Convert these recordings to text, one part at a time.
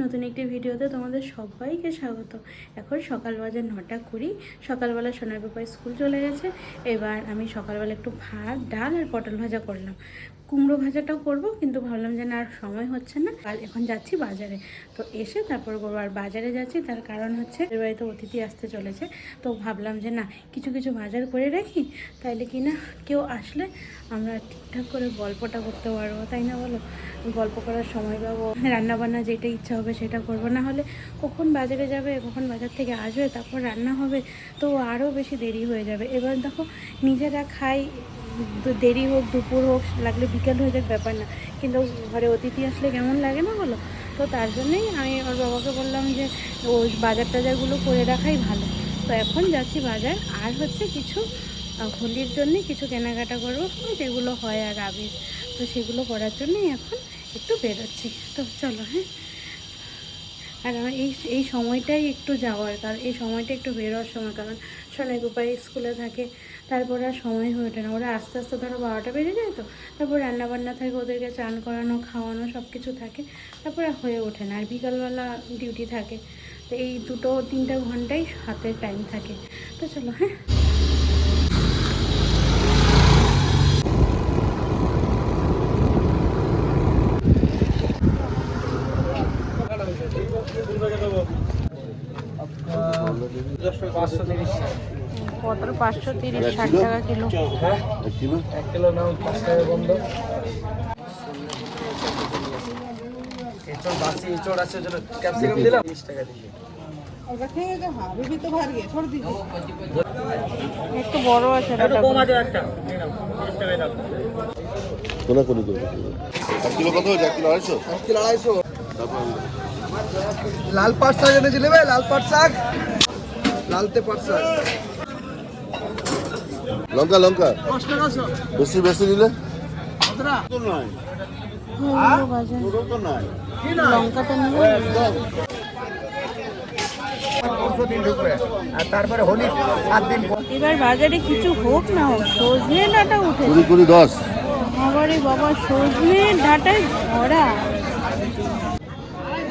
নতুন একটি ভিডিওতে তোমাদের সবাইকে স্বাগত। এখন সকাল বাজে নটা কুড়ি, সকালবেলা সোনার পেপার স্কুল চলে গেছে। এবার আমি সকালবেলা একটু ভাত, ডাল আর পটল ভাজা করলাম। কুমড়ো ভাজাটাও করব, কিন্তু ভাবলাম যে না আর সময় হচ্ছে না। আর এখন যাচ্ছি বাজারে। তো এসে তারপর করব। আর বাজারে যাচ্ছি, তার কারণ হচ্ছে এর বাড়িতে অতিথি আসতে চলেছে। তো ভাবলাম যে না, কিছু কিছু বাজার করে রাখি, তাইলে কি না কেউ আসলে আমরা ঠিকঠাক করে গল্পটা করতে পারব, তাই না বলো? গল্প করার সময় পাবো রান্না বান্না যেটা ইচ্ছা হবে সেটা করব। না হলে কখন বাজারে যাবে, কখন বাজার থেকে আসবে, তারপর রান্না হবে, তো আরও বেশি দেরি হয়ে যাবে। এবার দেখো, নিজেরা খাই দেরি হোক, দুপুর হোক, লাগলে বিকেল হয়ে যাক, ব্যাপার না। কিন্তু ঘরে অতিথি আসলে কেমন লাগে না বলো? তো তার জন্যই আমি ওর বাবাকে বললাম যে ওই বাজার টাজারগুলো করে রাখাই ভালো। তো এখন যাচ্ছি বাজার। আর হচ্ছে কিছু হোলির জন্যে কিছু কেনাকাটা করব, যেগুলো হয় আর আবির। তো সেগুলো করার জন্যই এখন একটু বেরোচ্ছি। তো চলো হ্যাঁ। আর আমার এই এই সময়টাই একটু যাওয়ার, কারণ এই সময়টা একটু বেরোয়ার সময়, কারণ সোনাই গোপাই স্কুলে থাকে। তারপরে আর সময় হয়ে ওঠে না। ওরা আস্তে আস্তে ধরো বারোটা বেজে যায় তো, তারপর রান্নাবান্না থাকে ওদেরকে চান করানো, খাওয়ানো সব কিছু থাকে, তারপরে হয়ে ওঠে না। আর বিকালবেলা ডিউটি থাকে, তো এই দুটো তিনটা ঘন্টাই হাতে টাইম থাকে। তো চলো হ্যাঁ। কত পাঁচশো তিরিশ। ষাট টাকা কিলো। এক কিলো? নাও পাঁচ টাকা বন্ধ। এঁচড় বাসি এঁচড় আছে ওই জন্য ক্যাপসিকাম দিলাম তিরিশ টাকা দিয়ে একটু বড় আছে একটু কম আছে একটা কোনা করে এক কিলো কত এক কিলো আড়াইশো? এক কিলো আড়াইশো। লাল পাট শাক এনে দিলে ভাই লাল পাট শাক? লালতে পাট শাক। লঙ্কা লঙ্কা। বেশি বেশি নিলে? দিন ঢুকবে আর তারপরে হোলি সাত দিন এবার বাজারে কিছু হোক না হোক সজনে ডাটা উঠে কুড়ি কুড়ি দশ। বাবারে বাবা সজনে ডাটায় ভরা।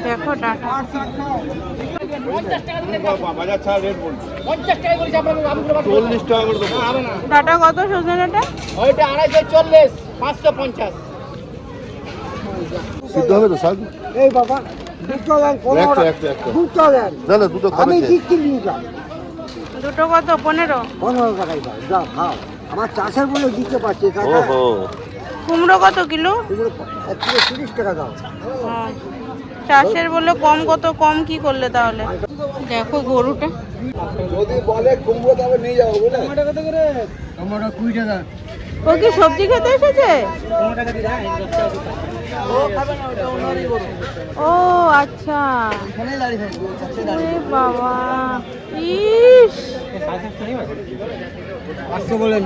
দেখো ডাটা। ডাটা কত সজনে ডাটা ওইটা আড়াইশো চল্লিশ পাঁচশো পঞ্চাশ। সিদ্ধ হবে তো শাক এই বাবা দুটো দেন দুটো দেন। না না দুটো আমি খাবে দিচ্ছি নিয়ে দুটো কত? পনেরো? পনেরো টাকাই দাও যা খাও। আমার চাষের বলে দিতে পারছি কুমড়ো কত কিলো? কিলো তিরিশ টাকা দাও। চাষের বলে কম কত কম কি করলে তাহলে? দেখো গরুটা। যদি বলে কুমড়ো তবে নিয়ে যাব বুঝলে? টমেটো কত করে? টমেটো কুড়ি টাকা। ও কি সবজি খেতে এসেছে? ও আচ্ছা। বাবা ইস। বলেন।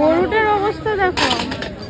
গরুটার অবস্থা দেখো।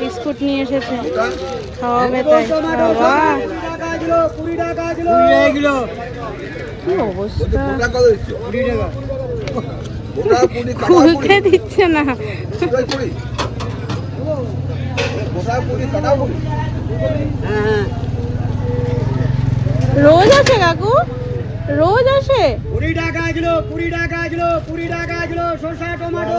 বিস্কুট নিয়ে এসেছে। খাওয়াবে তাই। বাবা। কুড়ি টাকা কিলো। কি অবস্থা? কুড়ি টাকা খুলতে দিচ্ছে না। হ্যাঁ। রোজ আসে কাকু? রোজ আসে? কুড়ি টাকা কিলো কুড়ি টাকা কিলো কুড়ি টাকা কিলো শসা টমেটো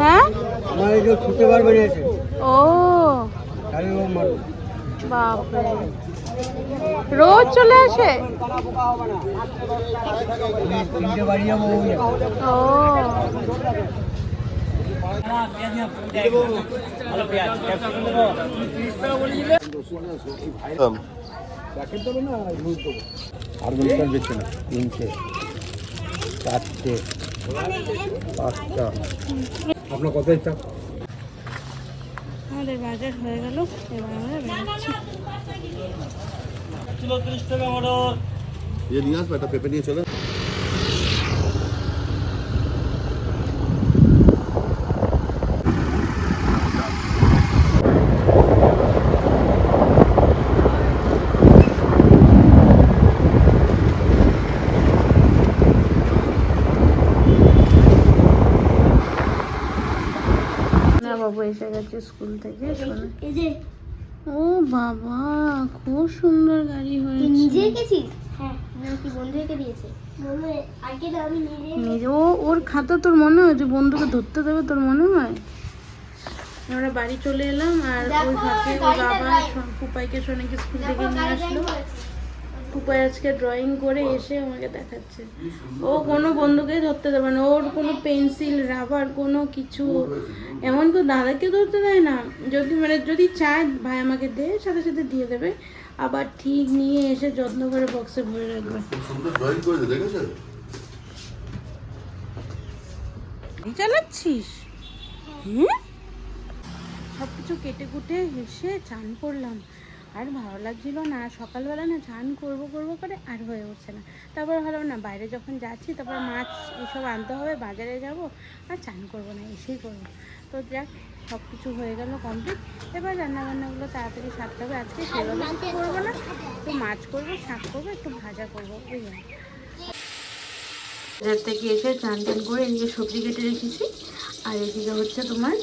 হ্যাঁ? ছুটে পারবে না ও। বাপরে। রোজ চলে আসে? আর বেশি না চারটে পাঁচটা। আপনার কত ইচ্ছা? আমাদের বাজার হয়ে গেল এবার আমরা বেরোচ্ছি। ইয়ে নিয়ে আসবে একটা পেঁপে নিয়ে চলে। বাবু এসে গেছে স্কুল থেকে ও বাবা খুব সুন্দর গাড়ি হয়েছে। নিজে এঁকেছিস? হ্যাঁ। ও ওর খাতা তোর মনে হয়? যে বন্ধুকে ধরতে দেবে তোর মনে হয়? আমরা বাড়ি চলে এলাম আর ওই ফাঁকে ওর বাবা পুপাইকে সোনাকে স্কুল থেকে নিয়ে আসলো। পুপাই আজকে ড্রয়িং করে এসে আমাকে দেখাচ্ছে। ও কোনো বন্ধুকেই ধরতে দেবে না ওর কোনো পেন্সিল রাবার কোনো কিছু। এমন কেউ দাদাকে ধরতে দেয় না। যদি মানে যদি চায় ভাই আমাকে দে সাথে সাথে দিয়ে দেবে। আবার ঠিক নিয়ে এসে যত্ন করে বক্সে ভরে রাখবে। চালাচ্ছিস? হুম? সব কিছু কেটে কুটে এসে চান করলাম। আর ভালো লাগছিল না সকালবেলা না চান করব করব করে আর হয়ে উঠছে না। তারপর ভালো না, বাইরে যখন যাচ্ছি, তারপর মাছ এসব আনতে হবে, বাজারে যাব, আর চান করব না, এসেই করব। তো যাক সব কিছু হয়ে গেল কমপ্লিট এবার রান্নাবান্নাগুলো তাড়াতাড়ি সারতে হবে। আজকে সেভাবে করব না। একটু মাছ করব, শাক করব, একটু ভাজা করব জন্য বাজার থেকে এসে চান টান করে এদিকে সবজি কেটে রেখেছি। আর এদিকে হচ্ছে তোমার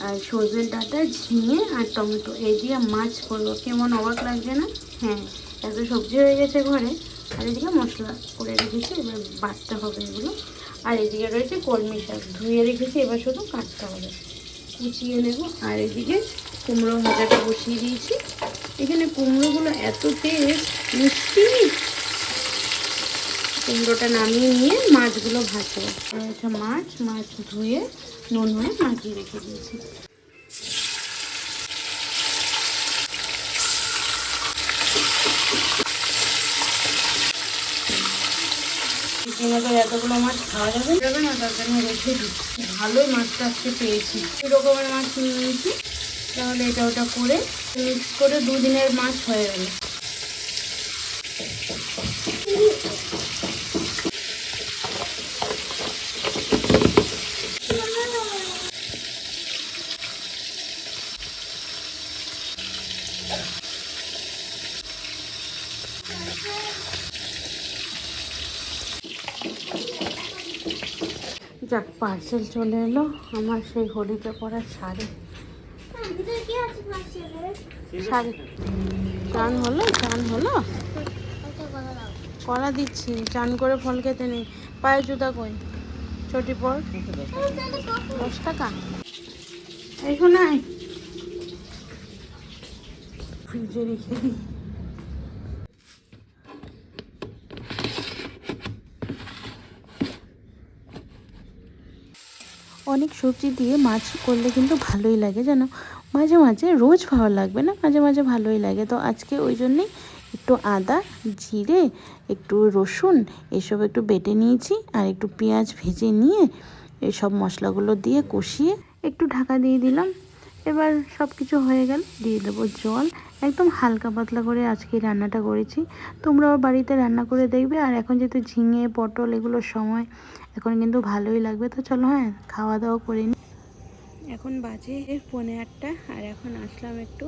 আহ, সজনের ডাঁটা ঝিঙে আর টমেটো। এই দিয়ে মাছ করব। কেমন অবাক লাগছে না? হ্যাঁ এত সবজি হয়ে গেছে ঘরে। আর এদিকে মশলা করে রেখেছি এবার বাটতে হবে এগুলো। আর এদিকে রয়েছে কলমি শাক। ধুয়ে রেখেছি এবার শুধু কাটতে হবে। কুচিয়ে নেব। আর এদিকে কুমড়ো ভাজাটা বসিয়ে দিয়েছি। এখানে কুমড়োগুলো এত টেস্ট মিষ্টি! কুমড়োটা নামিয়ে নিয়ে মাছগুলো ভাজবো। হচ্ছে মাছ মাছ ধুয়ে নুন হয়ে মাখিয়ে রেখে দিয়েছি। এতগুলো মাছ খাওয়া যাবে। যাবে না, তার জন্য রেখে দিচ্ছি ভালোই মাছটা আজকে পেয়েছি। রকমের মাছ নিয়ে নিয়েছি। তাহলে এটা ওটা করে মিক্স করে দুদিনের মাছ হয়ে গেল। যাক পার্সেল চলে এলো। আমার সেই হোলিতে পরার শাড়ি। শাড়ি। চান হলো চান হলো? কলা দিচ্ছি, চান করে ফল খেতে নেই। পায়ে জুতা কই? চটি পর। দশ টাকা? এই শোনাই ফ্রিজে রেখে দিই। অনেক সবজি দিয়ে মাছ করলে কিন্তু ভালোই লাগে যেন মাঝে মাঝে রোজ ভালো লাগবে না? মাঝে মাঝে ভালোই লাগে। তো আজকে ওই জন্যেই একটু আদা, জিরে, একটু রসুন, এসব একটু বেটে নিয়েছি আর একটু পেঁয়াজ ভেজে নিয়ে এসব মশলাগুলো দিয়ে কষিয়ে একটু ঢাকা দিয়ে দিলাম। এবার সব কিছু হয়ে গেল, দিয়ে দেবো জল। একদম হালকা পাতলা করে আজকে রান্নাটা করেছি। তোমরাও বাড়িতে রান্না করে দেখবে, আর এখন যেহেতু ঝিঙে, পটল এগুলোর সময়, এখন কিন্তু ভালোই লাগবে। তো চলো হ্যাঁ খাওয়া দাওয়া করে নিই এখন বাজে পৌনে আটটা, আর এখন আসলাম একটু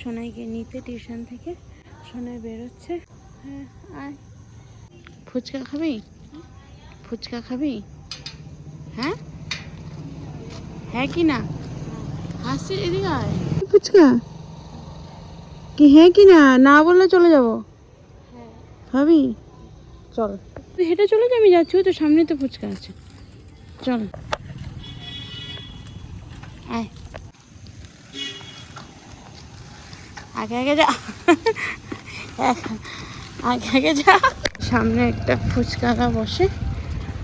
সোনাইকে নিতে টিউশন থেকে। সোনাই বেরোচ্ছে। হ্যাঁ আয়। ফুচকা খাবি? ফুচকা খাবি? হ্যাঁ? হ্যাঁ কি না? হাসছি এদিকে আয়। ফুচকা? কি হ্যাঁ কি না? না বললে চলে যাব। খাবি চল। তুই হেঁটে চলে যা আমি যাচ্ছি তো সামনে তো ফুচকা আছে। চল। আয়। আগে আগে যা। আগে আগে যা। সামনে একটা ফুচকালা বসে।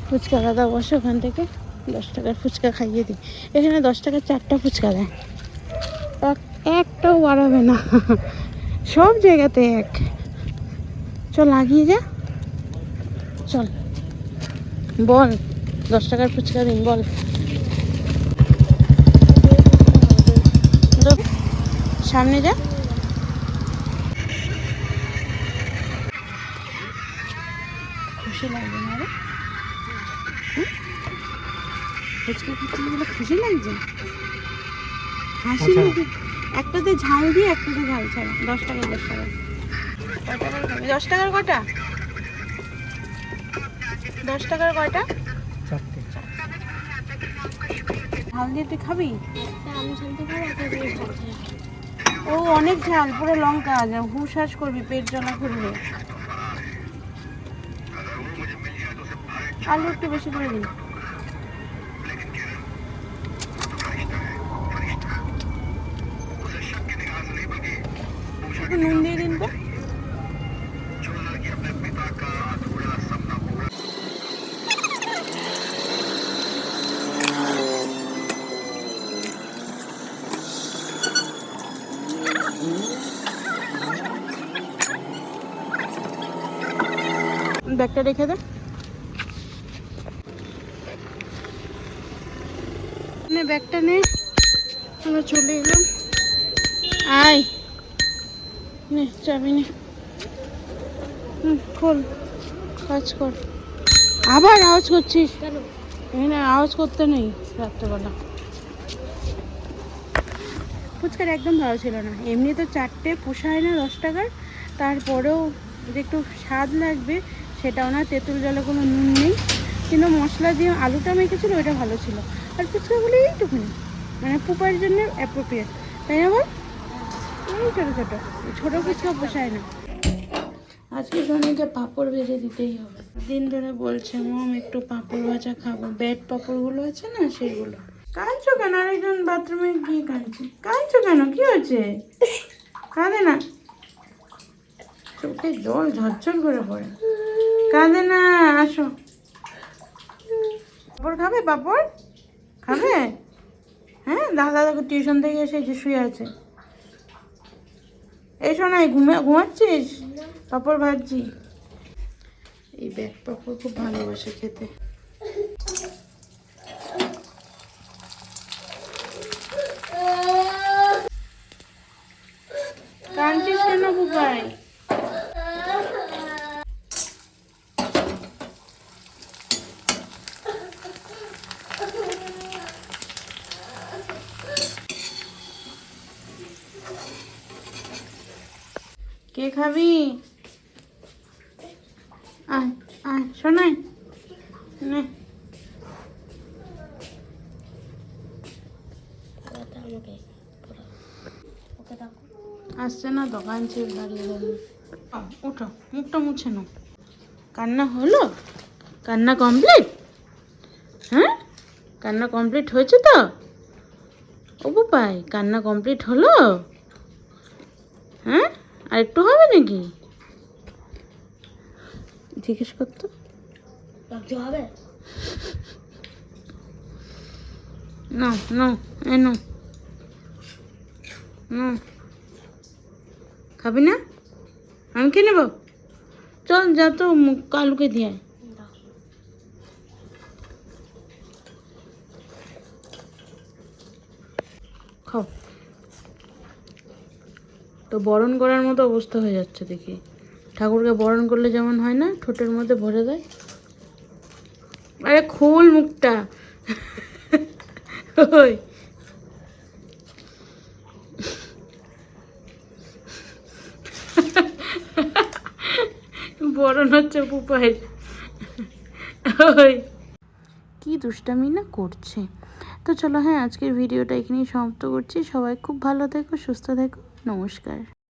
ফুচকালাদা বসে ওখান থেকে। দশ টাকার ফুচকা খাইয়ে দিই। এখানে দশ টাকার চারটা ফুচকা দেয়। এক, একটাও বাড়াবে না। সব জায়গাতে এক। চল আগিয়ে যা। চল। বল, দশ টাকার ফুচকা দিন, বল। সামনে যা। খুশি লাগবে না রে? ফুচকা খুশি লাগছে? হাসি মুখে। একটাতে ঝাল দিয়ে একটাতে ঝাল ছাড়া দশ টাকা দশ টাকা? দশ টাকার কটা? দশ টাকার কয়টা? ঝাল দিয়ে তুই খাবি। ও অনেক ঝাল পুরো লঙ্কা যা হুশ হাস করবি পেট জ্বালা করবে। আলু একটু বেশি করে দিন। একটু নুন দিয়ে দিন তো। ব্যাগটা রেখে দে। ব্যাগটা নে। আমরা চলে এলাম। আয়। নে চাবি নে। হুম, খোল কাজ কর। আবার আওয়াজ করছিস? কেন? এখানে আওয়াজ করতে নেই রাত্রেবেলা। ফুচকার একদম ভালো ছিল না। এমনি তো চারটে পোষায় না দশ টাকার। তারপরেও যে একটু স্বাদ লাগবে সেটাও না তেঁতুল জলে কোনো নুন নেই। কিন্তু মশলা দিয়ে আলুটা মেখেছিল ওইটা ভালো ছিল। আর ফুচকাগুলো এইটুকুনি। মানে পুপার জন্য অ্যাপ্রোপ্রিয়েট তাই না বল? এই ছোটো ছোটো। ছোটো ফুচকা পোষায় না। আজকে সোনাকে পাঁপড় ভেজে দিতেই হবে। দিন ধরে বলছে মম একটু পাঁপড় ভাজা খাব। ব্যাট পাঁপড়গুলো আছে না সেগুলো কাঁদছো কেন? আরেকজন বাথরুমে গিয়ে কাঁদছে। কাঁদছো কেন? কি হয়েছে কাঁদে না। চোখে জল ঝরঝর করে পড়ে। কাঁদে না আসো। পাঁপড় খাবে পাঁপড়? খাবে? হ্যাঁ দাদা দাদা টিউশন থেকে এসে যে শুয়ে আছে। এই শোনাই ঘুমে ঘুমাচ্ছিস? পাপড় ভাজছি। এই ব্যাগ পাপড় খুব ভালোবাসে খেতে কাঁদছিস কেন বুবাই কে খাবি? আয় আয় শোনাই নে। আসছে না দোকান দাঁড়িয়ে আ, ওঠো মুখটা মুছে নাও। কান্না হলো? কান্না কমপ্লিট হ্যাঁ? কান্না কমপ্লিট হয়েছে তো? ও পাই কান্না কমপ্লিট হলো? হ্যাঁ? আর একটু হবে নাকি? জিজ্ঞেস করতো। হবে? না না এ না। না। খাবি না? আমি খেয়ে নেব? চল যা তো মুখ কালুকে দিয়ে আয়। দাও খাও তো বরণ করার মতো অবস্থা হয়ে যাচ্ছে দেখি। ঠাকুরকে বরণ করলে যেমন হয় না, ঠোঁটের মধ্যে ভরে দেয় আরে খোল মুখটা। বরণ হচ্ছে ওই। কি দুষ্টামি না করছে। তো চলো হ্যাঁ আজকের ভিডিওটা এখানেই সমাপ্ত করছি। সবাই খুব ভালো থেকো, সুস্থ থেকো। নমস্কার।